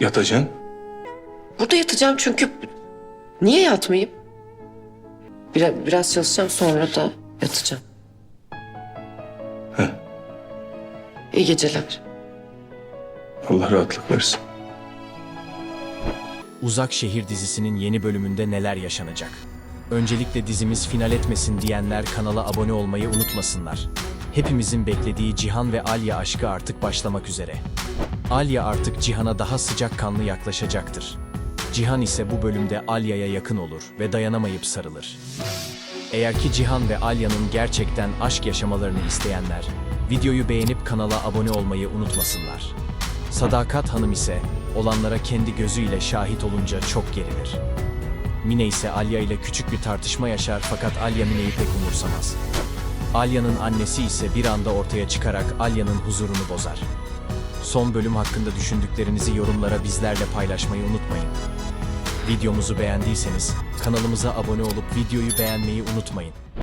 Yatacaksın. Burada yatacağım çünkü niye yatmayayım? Biraz, biraz çalışacağım sonra da yatacağım. Heh. İyi geceler. Allah rahatlık versin. Uzak Şehir dizisinin yeni bölümünde neler yaşanacak? Öncelikle dizimiz final etmesin diyenler kanala abone olmayı unutmasınlar. Hepimizin beklediği Cihan ve Alya aşkı artık başlamak üzere. Alya artık Cihan'a daha sıcakkanlı yaklaşacaktır. Cihan ise bu bölümde Alya'ya yakın olur ve dayanamayıp sarılır. Eğer ki Cihan ve Alya'nın gerçekten aşk yaşamalarını isteyenler, videoyu beğenip kanala abone olmayı unutmasınlar. Sadakat Hanım ise olanlara kendi gözüyle şahit olunca çok gerilir. Mine ise Alya ile küçük bir tartışma yaşar fakat Alya Mine'yi pek umursamaz. Alya'nın annesi ise bir anda ortaya çıkarak Alya'nın huzurunu bozar. Son bölüm hakkında düşündüklerinizi yorumlara bizlerle paylaşmayı unutmayın. Videomuzu beğendiyseniz kanalımıza abone olup videoyu beğenmeyi unutmayın.